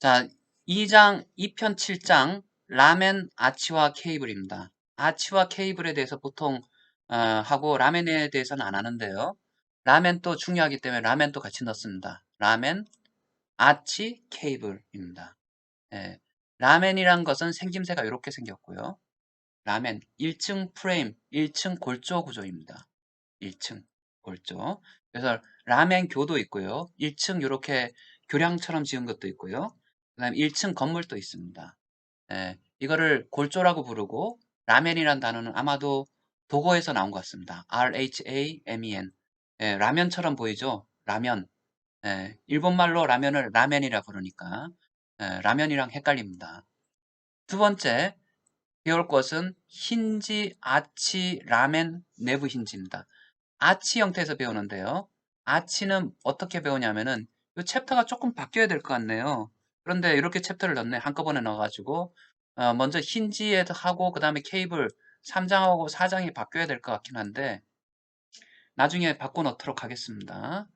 자, 2장, 2편 7장, 라멘, 아치와 케이블입니다. 아치와 케이블에 대해서 보통, 어, 하고, 라멘에 대해서는 안 하는데요. 라멘도 중요하기 때문에 라멘도 같이 넣습니다. 라멘, 아치, 케이블입니다. 예, 라멘이란 것은 생김새가 이렇게 생겼고요. 라멘, 1층 프레임, 1층 골조 구조입니다. 1층 골조. 그래서 라멘 교도 있고요. 1층 이렇게 교량처럼 지은 것도 있고요. 그 다음에 1층 건물도 있습니다. 예, 이거를 골조라고 부르고 라멘이란 단어는 아마도 도고에서 나온 것 같습니다. R-H-A-M-E-N 예, 라면처럼 보이죠? 라면 예, 일본말로 라면을 라멘이라 부르니까 예, 라면이랑 헷갈립니다. 두 번째 배울 것은 힌지, 아치, 라멘, 내부 힌지입니다. 아치 형태에서 배우는데요. 아치는 어떻게 배우냐면은 이 챕터가 조금 바뀌어야 될 것 같네요. 그런데 이렇게 챕터를 넣네. 한꺼번에 넣어가지고 어, 먼저 힌지에 하고 그 다음에 케이블 3장하고 4장이 바뀌어야 될 것 같긴 한데 나중에 바꿔놓도록 하겠습니다.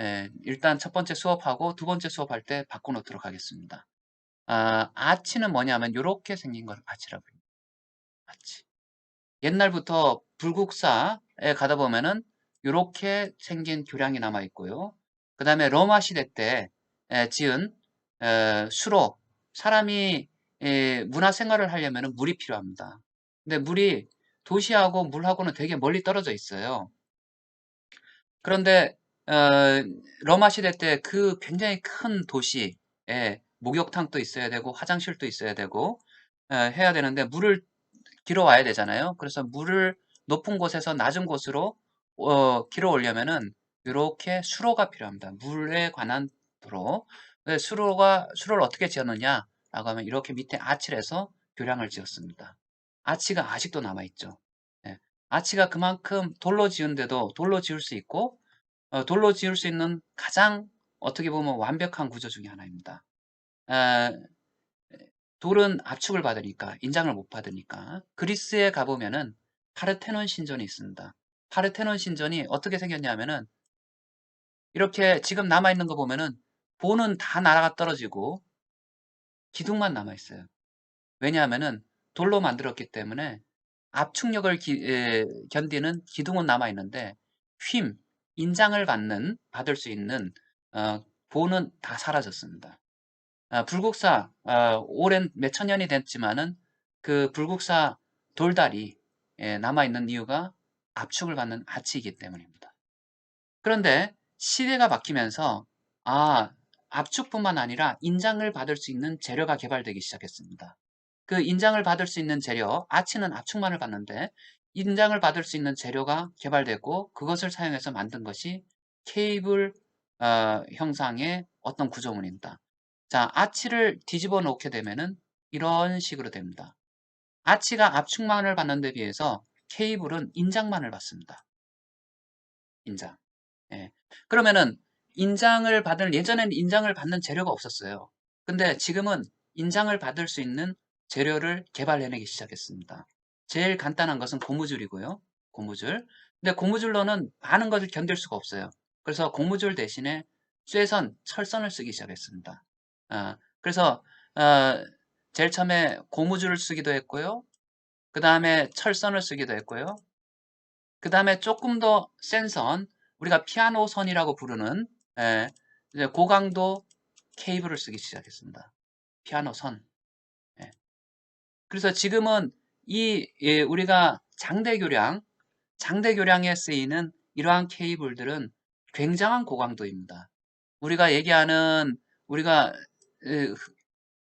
예, 일단 첫 번째 수업하고 두 번째 수업할 때 바꿔 놓도록 하겠습니다. 아, 아치는 뭐냐면 이렇게 생긴 걸 아치라고 합니다. 아치. 옛날부터 불국사에 가다 보면은 이렇게 생긴 교량이 남아 있고요. 그 다음에 로마 시대 때 에, 지은 에, 수로 사람이 에, 문화 생활을 하려면 물이 필요합니다. 근데 물이 도시하고 물하고는 되게 멀리 떨어져 있어요. 그런데 어, 로마 시대 때 그 굉장히 큰 도시에 목욕탕도 있어야 되고 화장실도 있어야 되고 어, 해야 되는데 물을 길어 와야 되잖아요. 그래서 물을 높은 곳에서 낮은 곳으로 어, 길어 오려면은 이렇게 수로가 필요합니다. 물에 관한 도로. 근데 수로가 수로를 어떻게 지었느냐 라고 하면 이렇게 밑에 아치를 해서 교량을 지었습니다. 아치가 아직도 남아 있죠. 예. 아치가 그만큼 돌로 지은데도 돌로 지을 수 있고 어, 돌로 지을 수 있는 가장 어떻게 보면 완벽한 구조 중에 하나입니다. 에, 돌은 압축을 받으니까 인장을 못 받으니까 그리스에 가보면은 파르테논 신전이 있습니다. 파르테논 신전이 어떻게 생겼냐면은 이렇게 지금 남아있는 거 보면은 보는 다 나라가 떨어지고 기둥만 남아있어요. 왜냐하면은 돌로 만들었기 때문에 압축력을 기, 에, 견디는 기둥은 남아있는데 휨, 인장을 받는 받을 수 있는 어, 보는 다 사라졌습니다. 아, 불국사 아, 오랜 몇천 년이 됐지만은 그 불국사 돌다리 에 남아 있는 이유가 압축을 받는 아치이기 때문입니다. 그런데 시대가 바뀌면서 아 압축뿐만 아니라 인장을 받을 수 있는 재료가 개발되기 시작했습니다. 그 인장을 받을 수 있는 재료, 아치는 압축만을 받는데 인장을 받을 수 있는 재료가 개발됐고 그것을 사용해서 만든 것이 케이블 어, 형상의 어떤 구조물입니다. 자, 아치를 뒤집어 놓게 되면은 이런 식으로 됩니다. 아치가 압축만을 받는 데 비해서 케이블은 인장만을 받습니다. 인장. 예. 그러면은 인장을 받을 예전에는 인장을 받는 재료가 없었어요. 근데 지금은 인장을 받을 수 있는 재료를 개발해내기 시작했습니다. 제일 간단한 것은 고무줄이고요. 고무줄. 근데 고무줄로는 많은 것을 견딜 수가 없어요. 그래서 고무줄 대신에 쇠선, 철선을 쓰기 시작했습니다. 어, 그래서 어, 제일 처음에 고무줄을 쓰기도 했고요. 그 다음에 철선을 쓰기도 했고요. 그 다음에 조금 더 센 선, 우리가 피아노 선이라고 부르는 예, 고강도 케이블을 쓰기 시작했습니다. 피아노 선. 예. 그래서 지금은 이 예, 우리가 장대교량, 장대교량에 쓰이는 이러한 케이블들은 굉장한 고강도입니다. 우리가 얘기하는 우리가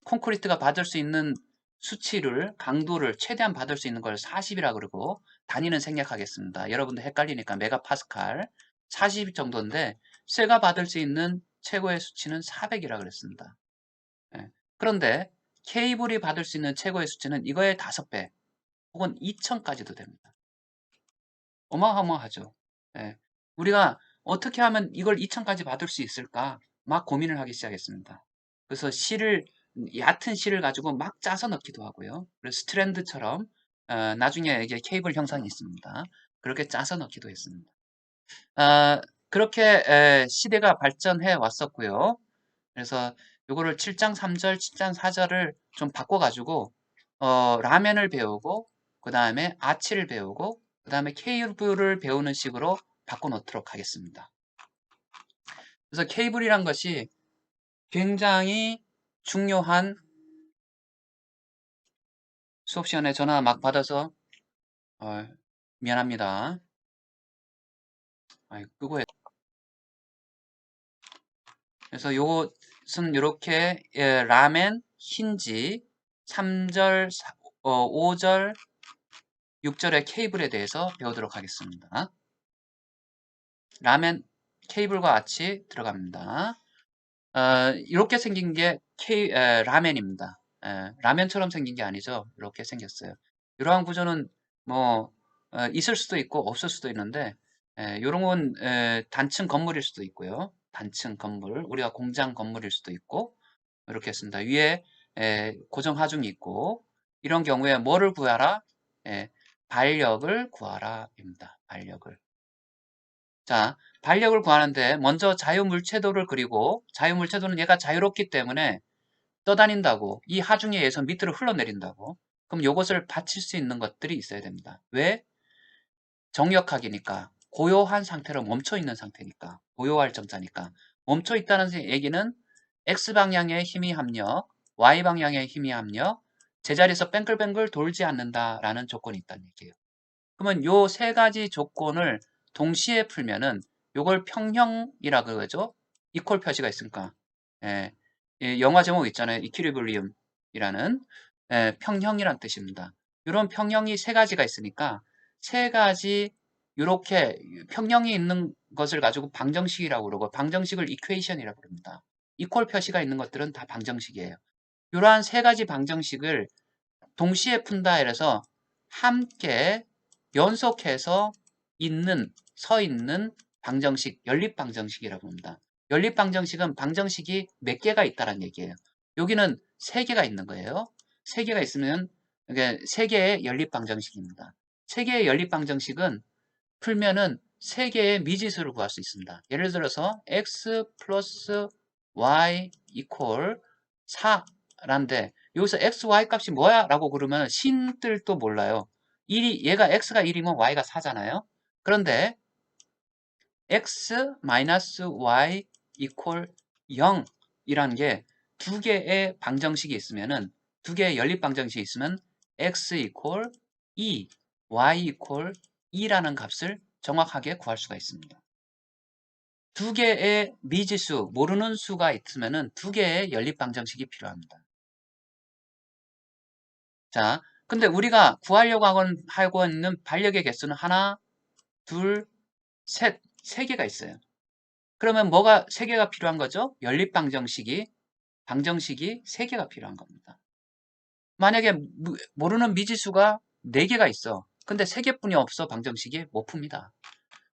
콘크리트가 받을 수 있는 수치를 강도를 최대한 받을 수 있는 걸 40이라 그러고 단위는 생략하겠습니다. 여러분들 헷갈리니까 메가파스칼 40 정도인데 쇠가 받을 수 있는 최고의 수치는 400이라 그랬습니다. 예. 그런데 케이블이 받을 수 있는 최고의 수치는 이거의 5배 혹은 2000까지도 됩니다. 어마어마하죠. 예. 우리가 어떻게 하면 이걸 2000까지 받을 수 있을까 막 고민을 하기 시작했습니다. 그래서 실을 얕은 실을 가지고 막 짜서 넣기도 하고요. 그래서 스트랜드처럼 어, 나중에 이게 케이블 형상이 있습니다. 그렇게 짜서 넣기도 했습니다. 어, 그렇게 에, 시대가 발전해 왔었고요. 그래서 요거를 7장 3절, 7장 4절을 좀 바꿔가지고 어, 라멘을 배우고 그 다음에 아치를 배우고 그 다음에 케이블을 배우는 식으로 바꿔놓도록 하겠습니다. 그래서 케이블이란 것이 굉장히 중요한 수업 시간에 전화 막 받아서 어, 미안합니다. 아이, 끄고 해. 그래서 요것은 이렇게 예, 라멘, 힌지, 3절, 5절, 6절의 케이블에 대해서 배우도록 하겠습니다. 라멘 케이블과 같이 들어갑니다. 어, 이렇게 생긴 게 케이, 에, 라멘입니다. 에, 라면처럼 생긴 게 아니죠. 이렇게 생겼어요. 이러한 구조는 뭐 어, 있을 수도 있고 없을 수도 있는데 에, 이런 건 에, 단층 건물일 수도 있고요. 단층 건물, 우리가 공장 건물일 수도 있고 이렇게 했습니다. 위에 에, 고정 하중이 있고 이런 경우에 뭐를 구하라? 에, 반력을 구하라입니다. 반력을. 자, 반력을 구하는데 먼저 자유물체도를 그리고 자유물체도는 얘가 자유롭기 때문에 떠다닌다고 이 하중에 의해서 밑으로 흘러내린다고 그럼 이것을 받칠 수 있는 것들이 있어야 됩니다. 왜? 정역학이니까 고요한 상태로 멈춰 있는 상태니까 고요할 정자니까 멈춰 있다는 얘기는 X방향의 힘이 합력, Y방향의 힘이 합력, 제자리에서 뱅글뱅글 돌지 않는다라는 조건이 있다는 얘기예요. 그러면 요 세 가지 조건을 동시에 풀면은 요걸 평형이라 그러죠. 이퀄 표시가 있으니까. 예, 예, 영화 제목 있잖아요. 이퀴리블리움이라는 예, 평형이란 뜻입니다. 이런 평형이 세 가지가 있으니까 세 가지 이렇게 평형이 있는 것을 가지고 방정식이라고 그러고 방정식을 이퀘이션이라고 부릅니다. 이퀄 표시가 있는 것들은 다 방정식이에요. 이러한 세 가지 방정식을 동시에 푼다 이래서 함께 연속해서 있는 서 있는 방정식, 연립 방정식이라고 합니다. 연립 방정식은 방정식이 몇 개가 있다는 얘기예요. 여기는 세 개가 있는 거예요. 세 개가 있으면 이게 세 개의 연립 방정식입니다. 세 개의 연립 방정식은 풀면은 세 개의 미지수를 구할 수 있습니다. 예를 들어서 x 플러스 y 이퀄 4라는데 여기서 x, y 값이 뭐야? 라고 그러면 신들도 몰라요. 1이, 얘가 x가 1이면 y가 4잖아요. 그런데 x 마이너스 y 이퀄 0이라는 게 두 개의 방정식이 있으면은 두 개의 연립 방정식이 있으면 x 이퀄 2, y 이퀄 2라는 값을 정확하게 구할 수가 있습니다. 두 개의 미지수, 모르는 수가 있으면은 두 개의 연립 방정식이 필요합니다. 자, 근데 우리가 구하려고 하고 있는 반력의 개수는 하나, 둘, 셋, 세 개가 있어요. 그러면 뭐가 세 개가 필요한 거죠? 연립 방정식이 방정식이 세 개가 필요한 겁니다. 만약에 모르는 미지수가 네 개가 있어. 근데 세 개뿐이 없어 방정식이 못 풉니다.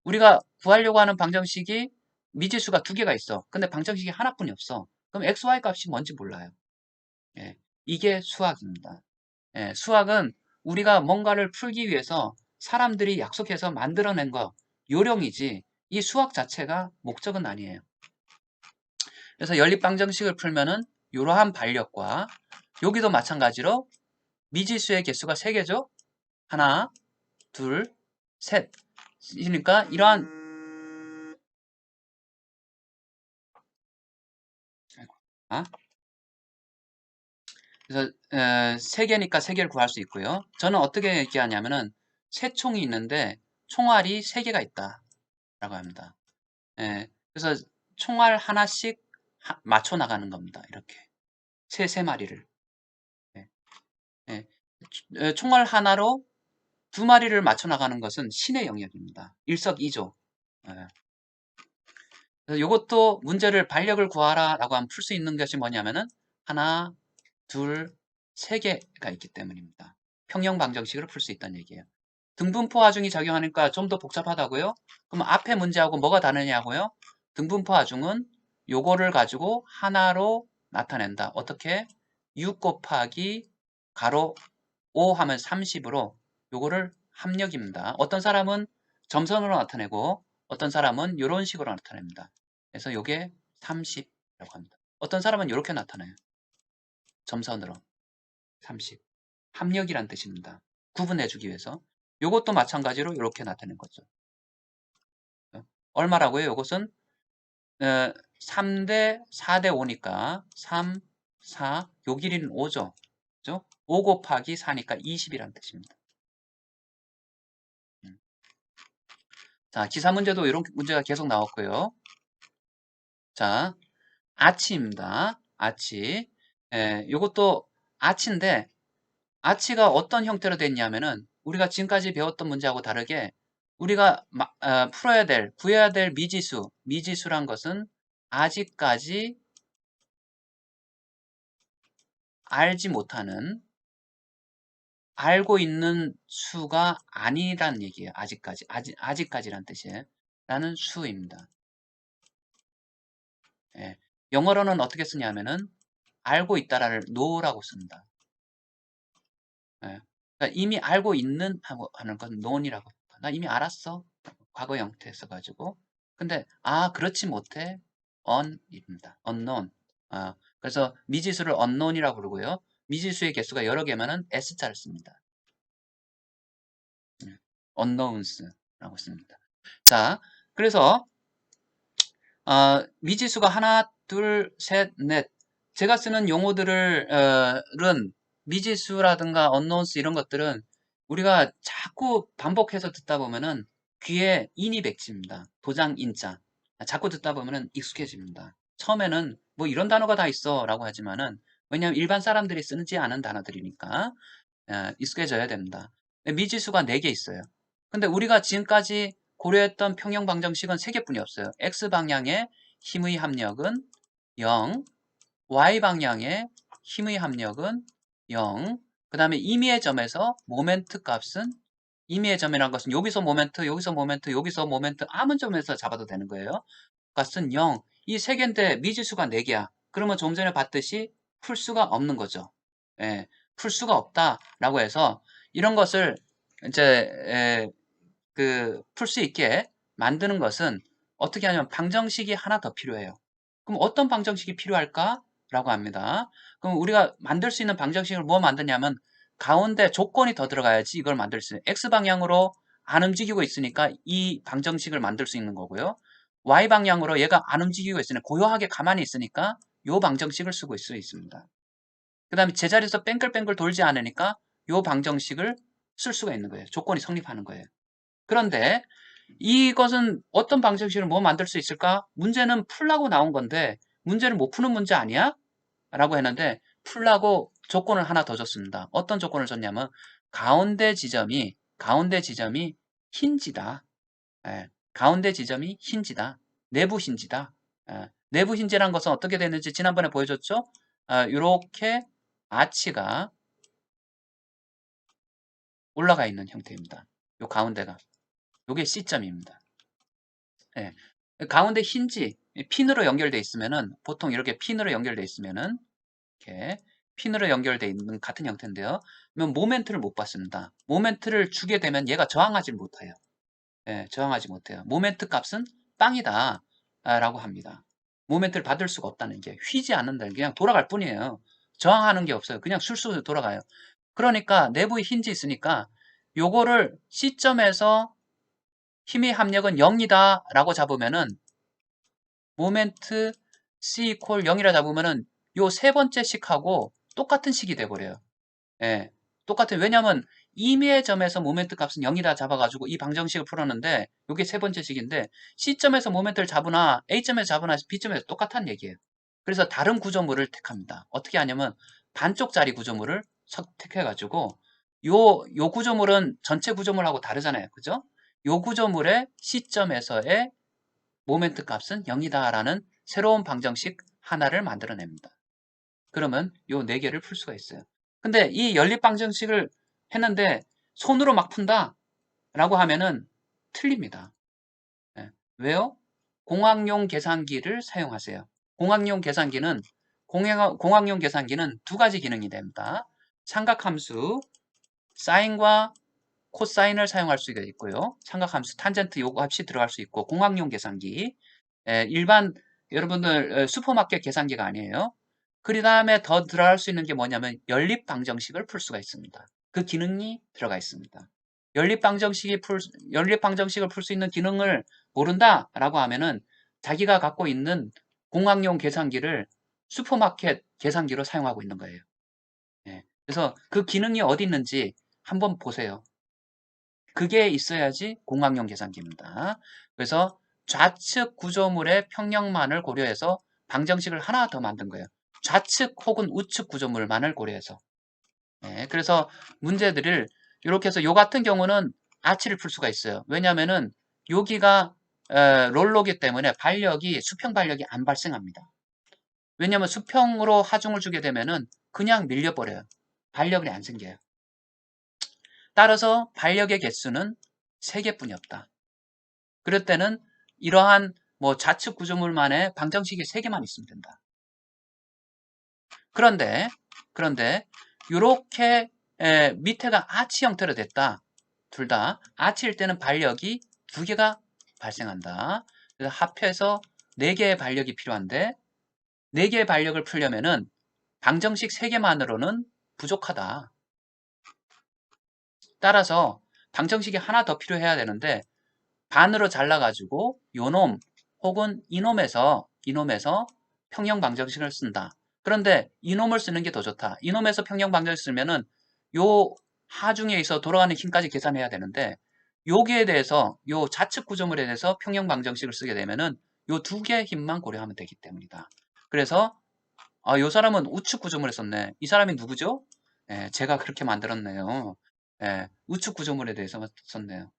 우리가 구하려고 하는 방정식이 미지수가 두 개가 있어. 근데 방정식이 하나뿐이 없어. 그럼 x, y 값이 뭔지 몰라요. 예, 이게 수학입니다. 예, 수학은 우리가 뭔가를 풀기 위해서 사람들이 약속해서 만들어낸 거 요령이지 이 수학 자체가 목적은 아니에요. 그래서 연립방정식을 풀면은 이러한 반력과 여기도 마찬가지로 미지수의 개수가 3개죠. 하나, 둘, 셋. 그러니까 이러한 아? 그래서 에, 3개니까 3개를 구할 수 있고요. 저는 어떻게 얘기하냐면은 세 총이 있는데 총알이 3개가 있다. 라고 합니다. 예, 그래서 총알 하나씩 하, 맞춰 나가는 겁니다. 이렇게 세 세 마리를 예, 예. 총알 하나로 두 마리를 맞춰 나가는 것은 신의 영역입니다. 일석이조. 예. 이것도 문제를 반력을 구하라 라고 하면 풀 수 있는 것이 뭐냐면은 하나, 둘, 세 개가 있기 때문입니다. 평형 방정식으로 풀 수 있다는 얘기예요. 등분포 하중이 작용하니까 좀 더 복잡하다고요? 그럼 앞에 문제하고 뭐가 다르냐고요? 등분포 하중은 요거를 가지고 하나로 나타낸다. 어떻게? 6 곱하기 가로 5 하면 30으로 요거를 합력입니다. 어떤 사람은 점선으로 나타내고 어떤 사람은 이런 식으로 나타냅니다. 그래서 요게 30이라고 합니다. 어떤 사람은 이렇게 나타나요. 점선으로 30 합력이란 뜻입니다. 구분해주기 위해서 이것도 마찬가지로 이렇게 나타낸 거죠. 얼마라고요? 이것은 어, 3대 4대 5니까 3, 4, 요 길이는 5죠. 그죠? 5 곱하기 4니까 20이란 뜻입니다. 자, 기사 문제도 이런 문제가 계속 나왔고요. 자, 아치입니다. 아치. 예, 요것도 아치인데 아치가 어떤 형태로 됐냐면은 우리가 지금까지 배웠던 문제하고 다르게 우리가 마, 어, 풀어야 될, 구해야 될 미지수, 미지수란 것은 아직까지 알지 못하는 알고 있는 수가 아니란 얘기예요. 아직까지. 아직, 아직까지란 뜻이에요. 라는 수입니다. 예. 영어로는 어떻게 쓰냐면은 알고 있다라를 know라고 씁니다. 예. 그러니까 이미 알고 있는 하는 건 known이라고. 나 이미 알았어. 과거 형태 써가지고. 근데 아 그렇지 못해. un입니다. unknown. 아, 그래서 미지수를 unknown이라고 부르고요. 미지수의 개수가 여러 개면은 s자를 씁니다. 예. unknowns라고 씁니다. 자, 그래서 어, 미지수가 하나, 둘, 셋, 넷. 제가 쓰는 용어들을 어, 은 미지수라든가 unknowns 이런 것들은 우리가 자꾸 반복해서 듣다 보면은 귀에 인이 백집니다. 도장 인자. 자꾸 듣다 보면은 익숙해집니다. 처음에는 뭐 이런 단어가 다 있어 라고 하지만은 왜냐하면 일반 사람들이 쓰지 않은 단어들이니까 어, 익숙해져야 됩니다. 미지수가 4개 있어요. 근데 우리가 지금까지 고려했던 평형 방정식은 3개뿐이 없어요. x방향의 힘의 합력은 0, y방향의 힘의 합력은 0, 그 다음에 임의의 점에서 모멘트 값은 임의의 점이라는 것은 여기서 모멘트, 여기서 모멘트, 여기서 모멘트 아무 점에서 잡아도 되는 거예요. 값은 0. 이 세 개인데 미지수가 4개야. 그러면 좀 전에 봤듯이 풀 수가 없는 거죠. 예, 풀 수가 없다라고 해서 이런 것을 이제 그 풀 수 있게 만드는 것은 어떻게 하냐면 방정식이 하나 더 필요해요. 그럼 어떤 방정식이 필요할까? 라고 합니다. 그럼 우리가 만들 수 있는 방정식을 뭐 만드냐면 가운데 조건이 더 들어가야지 이걸 만들 수 있는 X방향으로 안 움직이고 있으니까 이 방정식을 만들 수 있는 거고요. Y방향으로 얘가 안 움직이고 있으니 고요하게 가만히 있으니까 이 방정식을 쓰고 수 있습니다. 그 다음에 제자리에서 뺑글뺑글 돌지 않으니까 이 방정식을 쓸 수가 있는 거예요. 조건이 성립하는 거예요. 그런데 이것은 어떤 방정식을 뭐 만들 수 있을까? 문제는 풀라고 나온 건데 문제를 못 푸는 문제 아니야? 라고 했는데 풀라고 조건을 하나 더 줬습니다. 어떤 조건을 줬냐면 가운데 지점이 가운데 지점이 힌지다. 예, 가운데 지점이 힌지다. 내부 힌지다. 예, 내부 힌지란 것은 어떻게 되는지 지난번에 보여줬죠? 이렇게 아, 아치가 올라가 있는 형태입니다. 요 가운데가. 요게 C점입니다. 예, 가운데 힌지, 핀으로 연결되어 있으면은 보통 이렇게 핀으로 연결되어 있으면은 이렇게 핀으로 연결되어 있는 같은 형태인데요. 그러면 모멘트를 못 받습니다. 모멘트를 주게 되면 얘가 저항하지 못해요. 예, 저항하지 못해요. 모멘트 값은 빵이다 라고 합니다. 모멘트를 받을 수가 없다는 게 휘지 않는다. 그냥 돌아갈 뿐이에요. 저항하는 게 없어요. 그냥 술술 돌아가요. 그러니까 내부에 힌지 있으니까 요거를 C점에서 힘의 합력은 0이다 라고 잡으면은 모멘트 C 콜 0이라 잡으면은 요 세 번째 식하고 똑같은 식이 돼버려요. 예. 똑같은, 왜냐면 임의의 점에서 모멘트 값은 0이다 잡아가지고 이 방정식을 풀었는데 이게 세 번째 식인데 C점에서 모멘트를 잡으나 A점에서 잡으나 B점에서 똑같은 얘기예요. 그래서 다른 구조물을 택합니다. 어떻게 하냐면 반쪽짜리 구조물을 선택해가지고 요, 요 구조물은 전체 구조물하고 다르잖아요. 그죠? 요 구조물의 시점에서의 모멘트 값은 0이다 라는 새로운 방정식 하나를 만들어냅니다. 그러면 요 네 개를 풀 수가 있어요. 근데 이 연립 방정식을 했는데 손으로 막 푼다 라고 하면은 틀립니다. 네. 왜요? 공학용 계산기를 사용하세요. 공학용 계산기는 공학 용 계산기는 두 가지 기능이 됩니다. 삼각함수 사인과 코사인을 사용할 수가 있고요. 삼각함수 탄젠트 요거 합이 들어갈 수 있고 공학용 계산기 에, 일반 여러분들 어, 슈퍼마켓 계산기가 아니에요. 그 다음에 더 들어갈 수 있는 게 뭐냐면 연립 방정식을 풀 수가 있습니다. 그 기능이 들어가 있습니다. 연립 방정식이 풀 연립 방정식을 풀 수 있는 기능을 모른다라고 하면은 자기가 갖고 있는 공학용 계산기를 슈퍼마켓 계산기로 사용하고 있는 거예요. 예. 그래서 그 기능이 어디 있는지 한번 보세요. 그게 있어야지 공학용 계산기입니다. 그래서 좌측 구조물의 평형만을 고려해서 방정식을 하나 더 만든 거예요. 좌측 혹은 우측 구조물만을 고려해서. 예, 그래서 문제들을 이렇게 해서 요 같은 경우는 아치를 풀 수가 있어요. 왜냐하면은 여기가 에, 롤러기 때문에 발력이 수평 발력이 안 발생합니다. 왜냐하면 수평으로 하중을 주게 되면은 그냥 밀려버려요. 발력이 안 생겨요. 따라서 발력의 개수는 3개뿐이 없다. 그럴 때는 이러한 뭐 좌측 구조물만의 방정식이 3개만 있으면 된다. 그런데 그런데 이렇게 밑에가 아치 형태로 됐다. 둘 다 아치일 때는 발력이 두 개가 발생한다. 그래서 합해서 네 개의 발력이 필요한데 네 개의 발력을 풀려면은 방정식 세 개만으로는 부족하다. 따라서 방정식이 하나 더 필요해야 되는데 반으로 잘라가지고 요놈 혹은 이놈에서 이놈에서 평형 방정식을 쓴다. 그런데 이놈을 쓰는 게 더 좋다. 이놈에서 평형 방정식 쓰면은 요 하중에 있어 돌아가는 힘까지 계산해야 되는데 여기에 대해서 요 좌측 구조물에 대해서 평형 방정식을 쓰게 되면은 요 두 개의 힘만 고려하면 되기 때문이다. 그래서 아, 요 사람은 우측 구조물에 썼네. 이 사람이 누구죠? 예, 제가 그렇게 만들었네요. 예, 우측 구조물에 대해서 썼네요.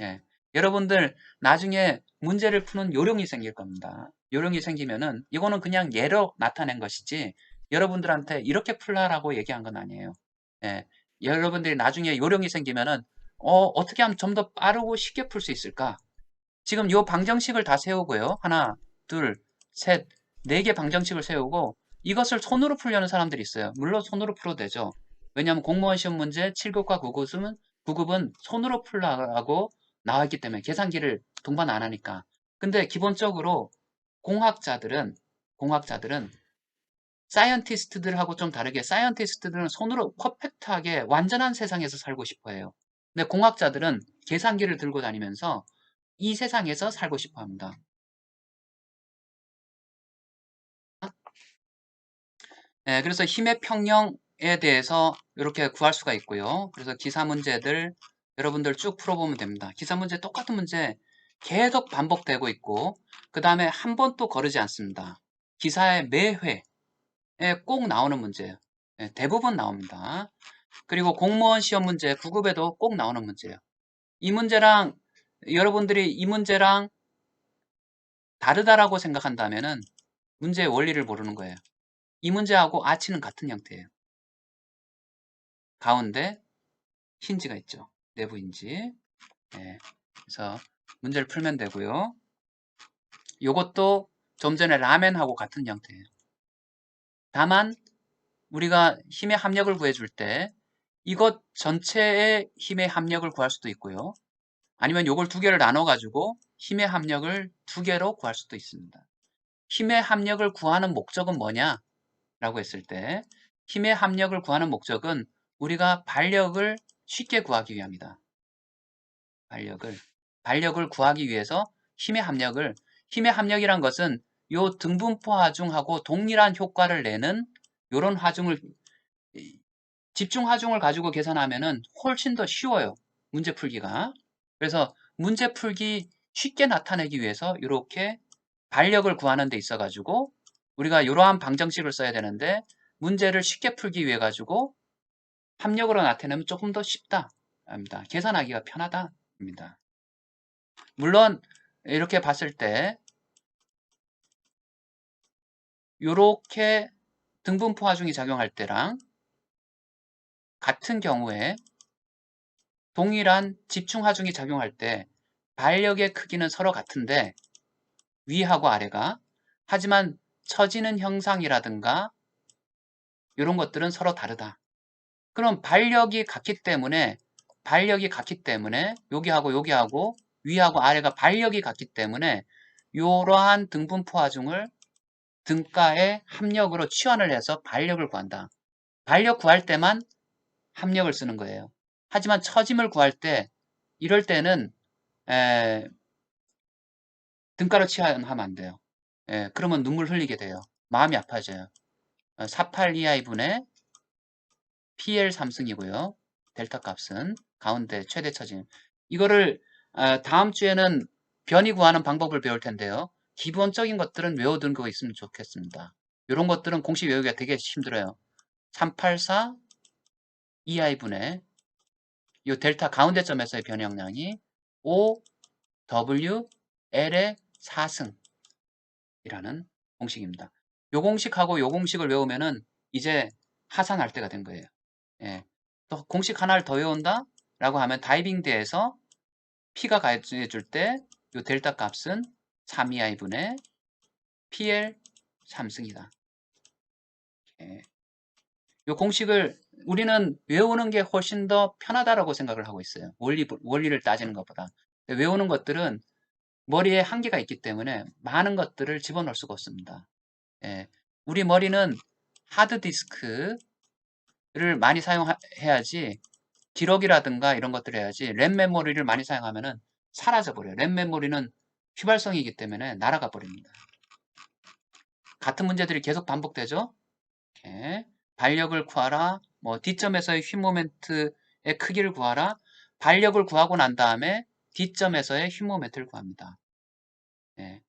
예, 여러분들 나중에 문제를 푸는 요령이 생길 겁니다. 요령이 생기면은 이거는 그냥 예로 나타낸 것이지 여러분들한테 이렇게 풀라라고 얘기한 건 아니에요. 예, 여러분들이 나중에 요령이 생기면은 어, 어떻게 하면 좀 더 빠르고 쉽게 풀 수 있을까? 지금 요 방정식을 다 세우고요. 하나, 둘, 셋, 네 개 방정식을 세우고 이것을 손으로 풀려는 사람들이 있어요. 물론 손으로 풀어도 되죠. 왜냐하면 공무원 시험 문제 7급과 9급은, 9급은 손으로 풀라고 나와 있기 때문에 계산기를 동반 안 하니까. 근데 기본적으로 공학자들은 공학자들은 사이언티스트들하고 좀 다르게 사이언티스트들은 손으로 퍼펙트하게 완전한 세상에서 살고 싶어 해요. 근데 공학자들은 계산기를 들고 다니면서 이 세상에서 살고 싶어 합니다. 네, 그래서 힘의 평형에 대해서 이렇게 구할 수가 있고요. 그래서 기사 문제들 여러분들 쭉 풀어보면 됩니다. 기사 문제 똑같은 문제 계속 반복되고 있고 그 다음에 한 번도 거르지 않습니다. 기사의 매회에 꼭 나오는 문제예요. 네, 대부분 나옵니다. 그리고 공무원 시험 문제 9급에도 꼭 나오는 문제예요. 이 문제랑 여러분들이 이 문제랑 다르다라고 생각한다면은 문제의 원리를 모르는 거예요. 이 문제하고 아치는 같은 형태예요. 가운데 힌지가 있죠. 내부 힌지. 네. 그래서 문제를 풀면 되고요. 이것도 좀 전에 라멘하고 같은 형태예요. 다만 우리가 힘의 합력을 구해줄 때 이것 전체의 힘의 합력을 구할 수도 있고요. 아니면 이걸 두 개를 나눠 가지고 힘의 합력을 두 개로 구할 수도 있습니다. 힘의 합력을 구하는 목적은 뭐냐? 라고 했을 때 힘의 합력을 구하는 목적은 우리가 발력을 쉽게 구하기 위함이다. 발력을 발력을 구하기 위해서 힘의 합력을 힘의 합력이란 것은 요 등분포 하중하고 동일한 효과를 내는 요런 하중을 집중 하중을 가지고 계산하면은 훨씬 더 쉬워요. 문제 풀기가. 그래서 문제 풀기 쉽게 나타내기 위해서 이렇게 발력을 구하는 데 있어 가지고 우리가 이러한 방정식을 써야 되는데 문제를 쉽게 풀기 위해 가지고 합력으로 나타내면 조금 더 쉽다. 입니다. 계산하기가 편하다. 입니다. 물론 이렇게 봤을 때 이렇게 등분포 하중이 작용할 때랑 같은 경우에 동일한 집중 하중이 작용할 때 발력의 크기는 서로 같은데 위하고 아래가 하지만 처지는 형상이라든가 이런 것들은 서로 다르다. 그럼 발력이 같기 때문에 발력이 같기 때문에 여기하고 여기하고 위하고 아래가 발력이 같기 때문에 이러한 등분포 하중을 등가의 합력으로 치환을 해서 반력을 구한다. 반력 구할 때만 합력을 쓰는 거예요. 하지만 처짐을 구할 때 이럴 때는 에, 등가로 치환하면 안 돼요. 예, 그러면 눈물 흘리게 돼요. 마음이 아파져요. 48EI분의 PL 3승이고요. 델타 값은 가운데 최대 처짐. 이거를 어, 다음 주에는 변이 구하는 방법을 배울 텐데요. 기본적인 것들은 외워둔 거 있으면 좋겠습니다. 이런 것들은 공식 외우기가 되게 힘들어요. 384 EI분의 이 델타 가운데 점에서의 변형량이 5 W L의 4승이라는 공식입니다. 요 공식하고 요 공식을 외우면은 이제 하산할 때가 된 거예요. 예. 또 공식 하나를 더 외운다? 라고 하면 다이빙대에서 P가 가해줄 때요 델타 값은 3EI분의 PL 3승이다. 예. 요 공식을 우리는 외우는 게 훨씬 더 편하다라고 생각을 하고 있어요. 원리, 원리를 따지는 것보다. 외우는 것들은 머리에 한계가 있기 때문에 많은 것들을 집어넣을 수가 없습니다. 예. 우리 머리는 하드디스크를 많이 사용해야지 기록이라든가 이런 것들을 해야지 램 메모리를 많이 사용하면은 사라져 버려요. 램 메모리는 휘발성이기 때문에 날아가 버립니다. 같은 문제들이 계속 반복되죠. 이렇게 반력을 구하라. 뭐 D점에서의 휘 모멘트의 크기를 구하라. 반력을 구하고 난 다음에 D점에서의 휘 모멘트를 구합니다. 예.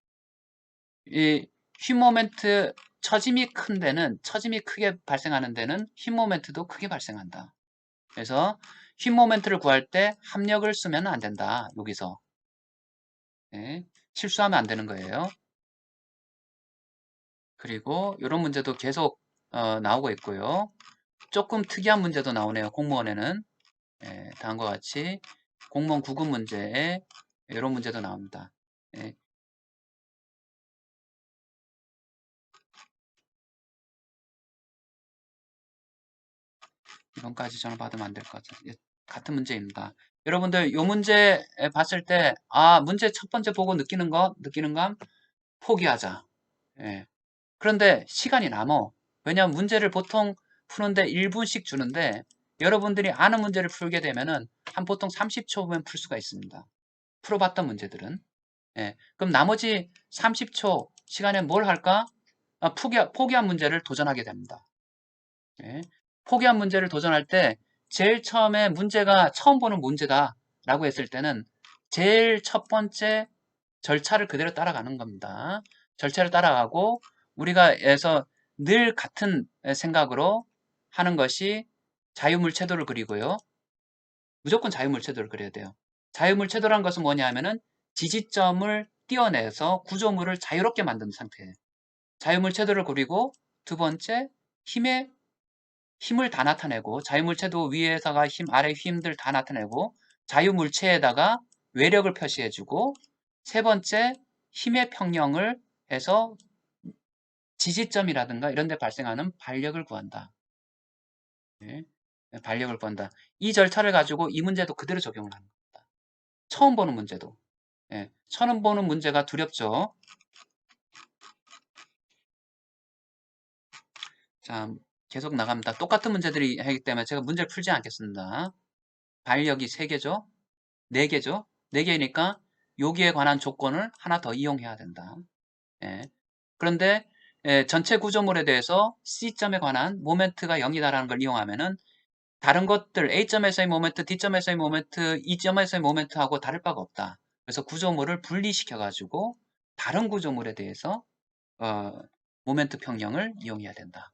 이휘 모멘트 처짐이 큰 데는 처짐이 크게 발생하는 데는 휘 모멘트도 크게 발생한다. 그래서 휘 모멘트를 구할 때 합력을 쓰면 안 된다. 여기서 예. 실수하면 안 되는 거예요. 그리고 이런 문제도 계속 어, 나오고 있고요. 조금 특이한 문제도 나오네요. 공무원에는 예, 다음과 같이 공무원 구급 문제에 이런 문제도 나옵니다. 예. 이번까지 전화 받으면 안 될 것 같아요. 예, 같은 문제입니다. 여러분들 이 문제 봤을 때 아 문제 첫 번째 보고 느끼는 거 느끼는 감 포기하자. 예. 그런데 시간이 남어. 왜냐하면 문제를 보통 푸는데 1분씩 주는데 여러분들이 아는 문제를 풀게 되면은 한 보통 30초면 풀 수가 있습니다. 풀어봤던 문제들은. 예. 그럼 나머지 30초 시간에 뭘 할까? 아, 포기, 포기한 문제를 도전하게 됩니다. 예. 포기한 문제를 도전할 때 제일 처음에 문제가 처음 보는 문제다 라고 했을 때는 제일 첫 번째 절차를 그대로 따라가는 겁니다. 절차를 따라가고 우리가 해서 늘 같은 생각으로 하는 것이 자유물체도를 그리고요. 무조건 자유물체도를 그려야 돼요. 자유물체도란 것은 뭐냐 하면은 지지점을 띄어내서 구조물을 자유롭게 만드는 상태예요. 자유물체도를 그리고 두 번째 힘의 힘을 다 나타내고 자유물체도 위에서가 힘, 아래 힘들 다 나타내고 자유물체에다가 외력을 표시해주고 세 번째 힘의 평형을 해서 지지점이라든가 이런 데 발생하는 반력을 구한다. 네. 반력을 구한다. 이 절차를 가지고 이 문제도 그대로 적용을 하는 겁니다. 처음 보는 문제도. 네. 처음 보는 문제가 두렵죠. 자, 계속 나갑니다. 똑같은 문제들이 하기 때문에 제가 문제를 풀지 않겠습니다. 반력이 3개죠? 4개죠? 4개니까 여기에 관한 조건을 하나 더 이용해야 된다. 예. 그런데 예, 전체 구조물에 대해서 C점에 관한 모멘트가 0이다라는 걸 이용하면 은 다른 것들 A점에서의 모멘트, D점에서의 모멘트, E점에서의 모멘트하고 다를 바가 없다. 그래서 구조물을 분리시켜 가지고 다른 구조물에 대해서 어, 모멘트 평형을 이용해야 된다.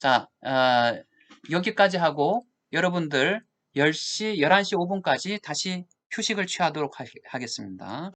자, 어, 여기까지 하고 여러분들 10시, 11시 5분까지 다시 휴식을 취하도록 하, 하겠습니다.